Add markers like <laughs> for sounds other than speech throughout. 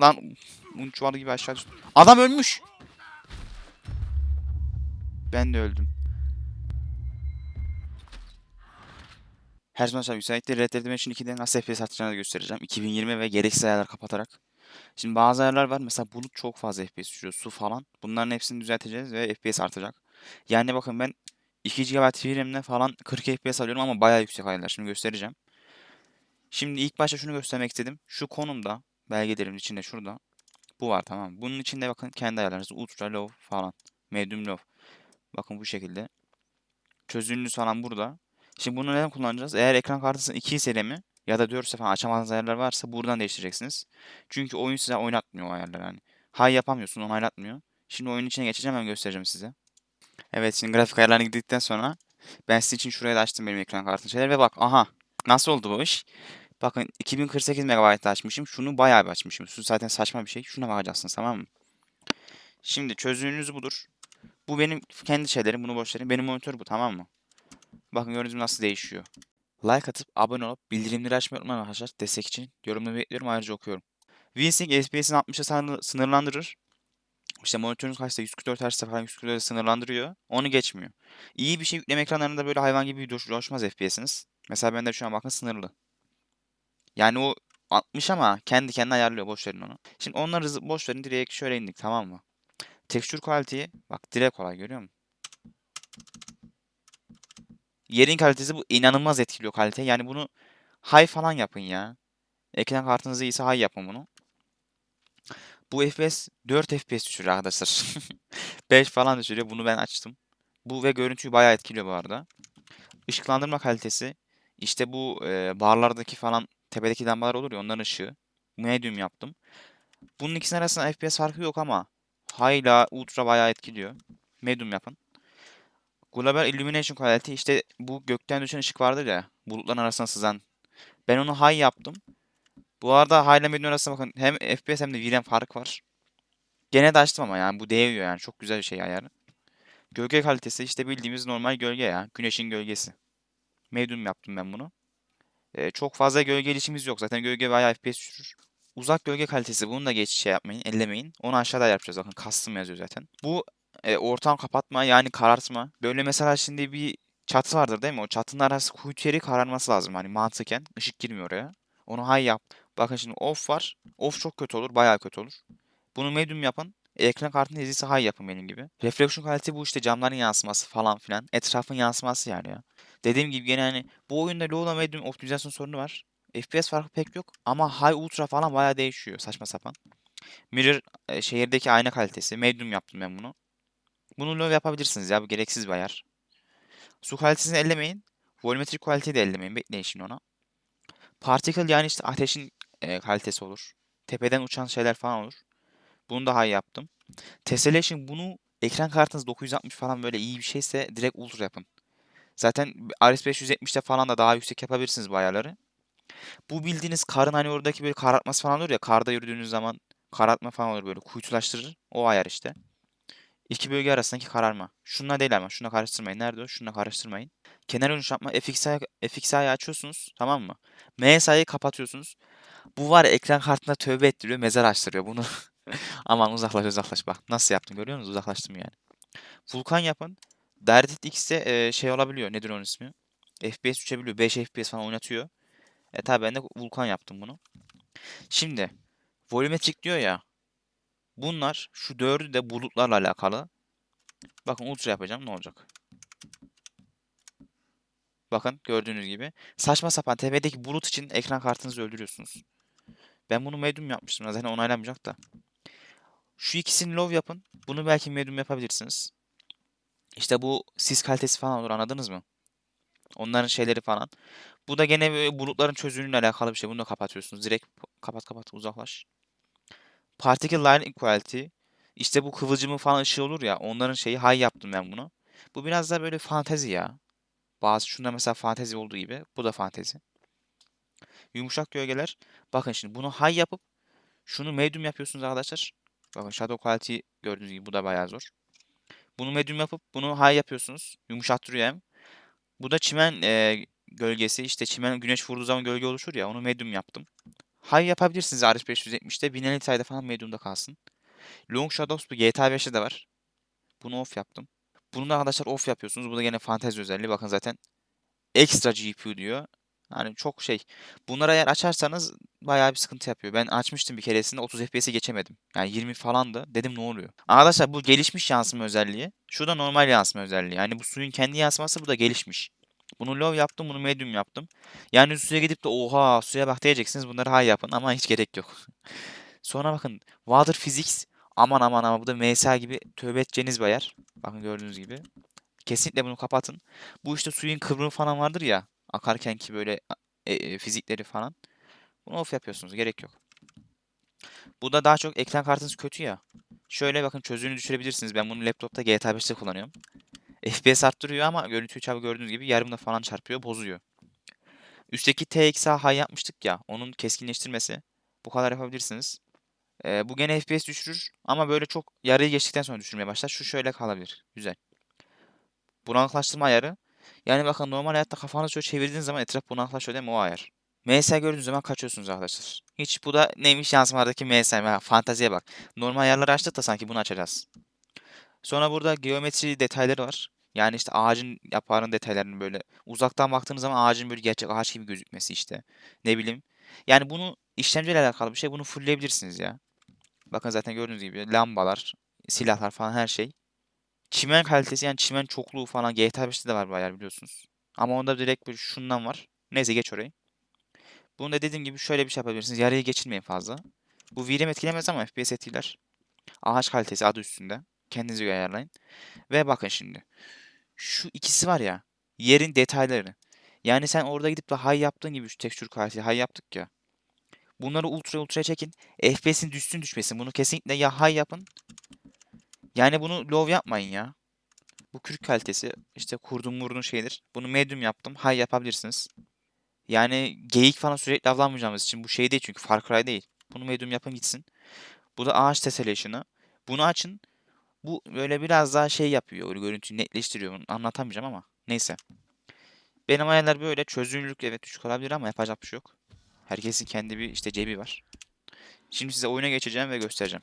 Lan un çuvalı gibi aşağı düştüm. Adam ölmüş. Ben de öldüm. Her zaman söylüyorum. Özellikle Red Dead Redemption 2'de nasıl FPS artacağını da göstereceğim. 2020 ve gereksiz ayarlar kapatarak. Şimdi bazı ayarlar var. Mesela bulut çok fazla FPS düşürüyor. Su falan. Bunların hepsini düzelteceğiz ve FPS artacak. Yani bakın ben 2 GB RAM'le falan 40 FPS alıyorum ama bayağı yüksek ayarlar. Şimdi göstereceğim. Şimdi ilk başta şunu göstermek istedim. Şu konumda belgelerimin içinde şurada bu var tamam? Bunun içinde bakın kendi ayarlarınız ultra low falan. Medium low. Bakın bu şekilde. Çözünürlüğünüz falan burada. Şimdi bunu neden kullanacağız? Eğer ekran kartınızın 2 ise mi ya da 4 ise falan açamadığınız ayarlar varsa buradan değiştireceksiniz. Çünkü oyun size oynatmıyor o ayarları yani. High yapamıyorsun, onaylatmıyor. Şimdi oyunun içine geçeceğim ben göstereceğim size. Evet şimdi grafik ayarlarına girdikten sonra ben sizin için şuraya da açtım benim ekran kartını şeyler ve bak aha nasıl oldu bu iş? Bakın 2048 MB açmışım. Şunu bayağı bir açmışım. Şu zaten saçma bir şey. Şuna bakacaksınız tamam mı? Şimdi çözünürlüğünüz budur. Bu benim kendi şeylerim. Bunu boş verin. Benim monitör bu tamam mı? Bakın gördüğünüz nasıl değişiyor. Like atıp abone olup bildirimleri açmayı unutmayın arkadaşlar. Destek için yorumları bekliyorum. Ayrıca okuyorum. VSync FPS'ini 60'a sınırlı- sınırlandırır. İşte monitörünüz kaçta 144 Hz falan 144 sınırlandırıyor. Onu geçmiyor. İyi bir şey yükleme ekranlarında böyle hayvan gibi coş- coşmaz FPS'iniz. Mesela bende şu an bakın sınırlı. Yani o 60 ama kendi kendine ayarlıyor. Boş verin onu. Şimdi onları boş verin. Direkt şöyle indik tamam mı? Texture quality'yi bak direkt kolay görüyor musun? Yerin kalitesi bu inanılmaz etkiliyor kalite. Yani bunu high falan yapın ya. Ekran kartınız iyiyse high yapın bunu. Bu FPS 4 FPS düşürüyor arkadaşlar. <laughs> 5 falan düşürüyor. Bunu ben açtım. Bu ve görüntüyü bayağı etkiliyor bu arada. Işıklandırma kalitesi. işte bu e, barlardaki falan tepedeki lambalar olur ya onların ışığı. Medium yaptım. Bunun ikisinin arasında FPS farkı yok ama ile ultra bayağı etkiliyor. Medium yapın. Global Illumination Quality işte bu gökten düşen ışık vardır ya bulutların arasına sızan. Ben onu high yaptım. Bu arada high ile medium arasında bakın hem FPS hem de VRAM fark var. Gene de açtım ama yani bu değiyor yani çok güzel bir şey ayarı. Gölge kalitesi işte bildiğimiz normal gölge ya. Güneşin gölgesi. Medium yaptım ben bunu. Çok fazla gölge işimiz yok. Zaten gölge bayağı FPS düşürür. Uzak gölge kalitesi bunu da geç şey yapmayın, ellemeyin. Onu aşağıda yapacağız. Bakın custom yazıyor zaten. Bu e, ortam kapatma yani karartma. Böyle mesela şimdi bir çatı vardır değil mi? O çatının arası kuytu kararması lazım hani mantıken. Işık girmiyor oraya. Onu high yap. Bakın şimdi off var. Off çok kötü olur. Bayağı kötü olur. Bunu medium yapın. Ekran kartını izlisi high yapın benim gibi. Reflection kalite bu işte camların yansıması falan filan. Etrafın yansıması yani ya. Dediğim gibi gene hani bu oyunda low medium optimizasyon sorunu var. FPS farkı pek yok ama high ultra falan bayağı değişiyor saçma sapan. Mirror e, şehirdeki ayna kalitesi. Medium yaptım ben bunu. Bunu low yapabilirsiniz ya bu gereksiz bir ayar. Su kalitesini ellemeyin. Volumetrik kaliteyi de ellemeyin. Bekleyin şimdi ona. Particle yani işte ateşin e, kalitesi olur. Tepeden uçan şeyler falan olur. Bunu da high yaptım. Tessellation bunu ekran kartınız 960 falan böyle iyi bir şeyse direkt ultra yapın. Zaten RS 570'te falan da daha yüksek yapabilirsiniz bu ayarları. Bu bildiğiniz karın hani oradaki böyle karartması falan olur ya karda yürüdüğünüz zaman karartma falan olur böyle kuytulaştırır. O ayar işte. İki bölge arasındaki kararma. Şununla değil ama şununla karıştırmayın. Nerede o? Şununla karıştırmayın. Kenar dönüş yapma. FXI, FXI'yi açıyorsunuz. Tamam mı? MSI'yi kapatıyorsunuz. Bu var ekran kartında tövbe ettiriyor. Mezar açtırıyor. Bunu <laughs> <laughs> aman uzaklaş uzaklaş bak. Nasıl yaptım görüyor musunuz? Uzaklaştım yani. Vulkan yapın. Direct X'te e, şey olabiliyor. Nedir onun ismi? FPS düşebiliyor. 5 FPS falan oynatıyor. E tabi ben de Vulkan yaptım bunu. Şimdi volumetrik diyor ya. Bunlar şu dördü de bulutlarla alakalı. Bakın ultra yapacağım ne olacak? Bakın gördüğünüz gibi. Saçma sapan tepedeki bulut için ekran kartınızı öldürüyorsunuz. Ben bunu medium yapmıştım. Zaten onaylanmayacak da. Şu ikisini low yapın. Bunu belki medium yapabilirsiniz. İşte bu sis kalitesi falan olur anladınız mı? Onların şeyleri falan. Bu da gene bulutların çözünürlüğüyle alakalı bir şey. Bunu da kapatıyorsunuz. Direkt kapat kapat uzaklaş. Particle Line Equality. İşte bu kıvılcımın falan ışığı olur ya. Onların şeyi high yaptım ben bunu. Bu biraz daha böyle fantezi ya. Bazı şunda mesela fantezi olduğu gibi. Bu da fantezi. Yumuşak gölgeler. Bakın şimdi bunu high yapıp şunu medium yapıyorsunuz arkadaşlar. Bakın shadow quality gördüğünüz gibi bu da bayağı zor. Bunu medium yapıp bunu high yapıyorsunuz. Yumuşattırıyor hem. Bu da çimen e, gölgesi. İşte çimen güneş vurduğu zaman gölge oluşur ya. Onu medium yaptım. High yapabilirsiniz RS 570'te. 1050 Ti'de falan medium'da kalsın. Long Shadows bu GTA 5'te de var. Bunu off yaptım. Bunu da arkadaşlar off yapıyorsunuz. Bu da yine fantezi özelliği. Bakın zaten ekstra GPU diyor. Hani çok şey. Bunları eğer açarsanız bayağı bir sıkıntı yapıyor. Ben açmıştım bir keresinde 30 FPS'e geçemedim. Yani 20 falandı. Dedim ne oluyor? Arkadaşlar bu gelişmiş yansıma özelliği. Şu da normal yansıma özelliği. Yani bu suyun kendi yansıması bu da gelişmiş. Bunu low yaptım, bunu medium yaptım. Yani suya gidip de oha suya bak diyeceksiniz. Bunları high yapın ama hiç gerek yok. <laughs> Sonra bakın Water Physics aman aman ama bu da MSA gibi tövbe edeceğiniz bayar. Bakın gördüğünüz gibi. Kesinlikle bunu kapatın. Bu işte suyun kıvrımı falan vardır ya. Akarken ki böyle e, e, fizikleri falan. Bunu off yapıyorsunuz. Gerek yok. Bu da daha çok ekran kartınız kötü ya. Şöyle bakın çözünürlüğünü düşürebilirsiniz. Ben bunu laptopta GTA 5'te kullanıyorum. <laughs> FPS arttırıyor ama görüntüyü çabuk gördüğünüz gibi yarımda falan çarpıyor, bozuyor. Üstteki TXA high yapmıştık ya, onun keskinleştirmesi. Bu kadar yapabilirsiniz. Ee, bu gene FPS düşürür ama böyle çok yarıyı geçtikten sonra düşürmeye başlar. Şu şöyle kalabilir. Güzel. Bulanıklaştırma ayarı. Yani bakın normal hayatta kafanızı şöyle çevirdiğiniz zaman etraf bulanıklaşıyor değil mi? O ayar. MS gördüğünüz zaman kaçıyorsunuz arkadaşlar. Hiç bu da neymiş yansımalardaki MS. Ha, Fanteziye bak. Normal ayarları açtık da sanki bunu açacağız. Sonra burada geometri detayları var. Yani işte ağacın yaprağının detaylarının böyle uzaktan baktığınız zaman ağacın böyle gerçek ağaç gibi gözükmesi işte. Ne bileyim. Yani bunu işlemciyle alakalı bir şey. Bunu fullleyebilirsiniz ya. Bakın zaten gördüğünüz gibi lambalar, silahlar falan her şey. Çimen kalitesi yani çimen çokluğu falan GTA 5'te de var bu biliyorsunuz. Ama onda direkt böyle şundan var. Neyse geç orayı. Bunu da dediğim gibi şöyle bir şey yapabilirsiniz. Yarıyı geçirmeyin fazla. Bu VRAM etkilemez ama FPS etkiler. Ağaç kalitesi adı üstünde. Kendinize göre ayarlayın. Ve bakın şimdi. Şu ikisi var ya. Yerin detayları. Yani sen orada gidip de high yaptığın gibi şu texture kalitesi high yaptık ya. Bunları ultra ultra çekin. FPS'in düşsün düşmesin. Bunu kesinlikle ya high yapın. Yani bunu low yapmayın ya. Bu kürk kalitesi işte kurdum vurdum şeydir. Bunu medium yaptım. High yapabilirsiniz. Yani geyik falan sürekli avlanmayacağımız için bu şey değil çünkü Far Cry değil. Bunu medium yapın gitsin. Bu da ağaç tessellation'ı. Bunu açın. Bu böyle biraz daha şey yapıyor. Görüntüyü netleştiriyor. Bunu anlatamayacağım ama. Neyse. Benim ayarlar böyle. Çözünürlük evet düşük olabilir ama yapacak bir şey yok. Herkesin kendi bir işte cebi var. Şimdi size oyuna geçeceğim ve göstereceğim.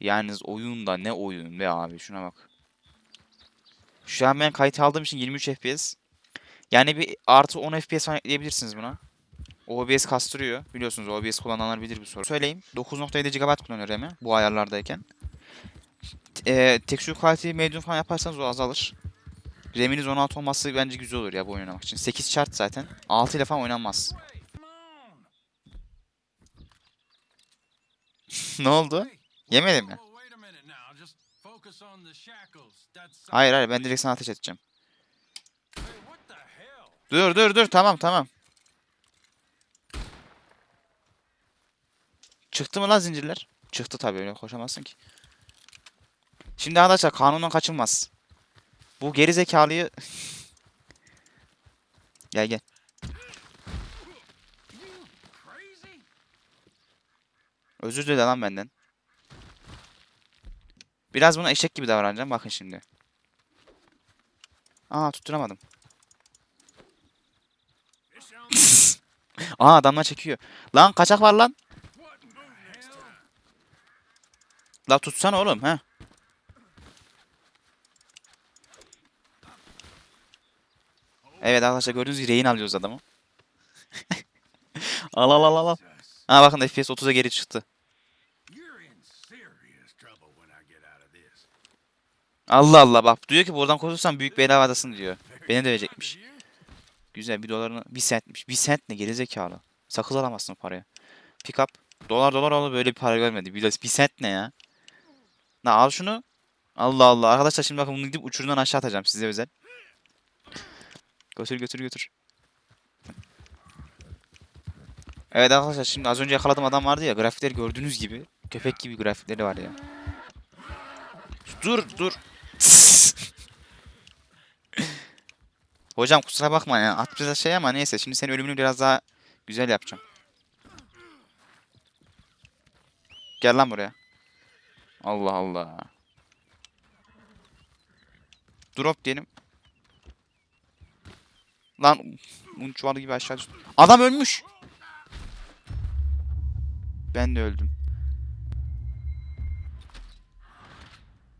Yalnız oyunda ne oyun be abi şuna bak. Şu an ben kayıt aldığım için 23 FPS. Yani bir artı 10 FPS falan ekleyebilirsiniz buna. OBS kastırıyor. Biliyorsunuz OBS kullananlar bilir bu soru. Söyleyeyim. 9.7 GB kullanıyor RAM'i bu ayarlardayken. E, texture quality medium falan yaparsanız o azalır. RAM'iniz 16 olması bence güzel olur ya bu oyun oynamak için. 8 şart zaten. 6 ile falan oynanmaz. <laughs> ne oldu? Yemedi mi? Hayır hayır ben direkt sana ateş edeceğim. Dur dur dur tamam tamam. Çıktı mı lan zincirler? Çıktı tabii öyle koşamazsın ki. Şimdi arkadaşlar kanundan kaçılmaz. Bu geri zekalıyı <laughs> gel gel. <gasps> Özür dile lan benden. Biraz buna eşek gibi davranacağım. Bakın şimdi. Aa tutturamadım. <laughs> Aa adamlar çekiyor. Lan kaçak var lan. La tutsana oğlum ha. Evet arkadaşlar gördüğünüz gibi rehin alıyoruz adamı. <laughs> al al al. al. Ha bakın FPS 30'a geri çıktı. Allah Allah bak diyor ki buradan kurtulursan büyük bedavadasın diyor. Beni dövecekmiş. Güzel bir dolarını bir centmiş. Bir cent ne gerizekalı. Sakız alamazsın o paraya. Pick up. Dolar dolar oldu böyle bir para görmedi. Bir, bir cent ne ya? Na al şunu. Allah Allah. Arkadaşlar şimdi bakın bunu gidip uçurumdan aşağı atacağım size özel. Götür götür götür. Evet arkadaşlar şimdi az önce yakaladığım adam vardı ya grafikleri gördüğünüz gibi köpek gibi grafikleri var ya. Dur dur. Hocam kusura bakma ya. At bize şey ama neyse. Şimdi senin ölümünü biraz daha güzel yapacağım. Gel lan buraya. Allah Allah. Drop diyelim. Lan un çuvalı gibi aşağı düştü. Adam ölmüş. Ben de öldüm.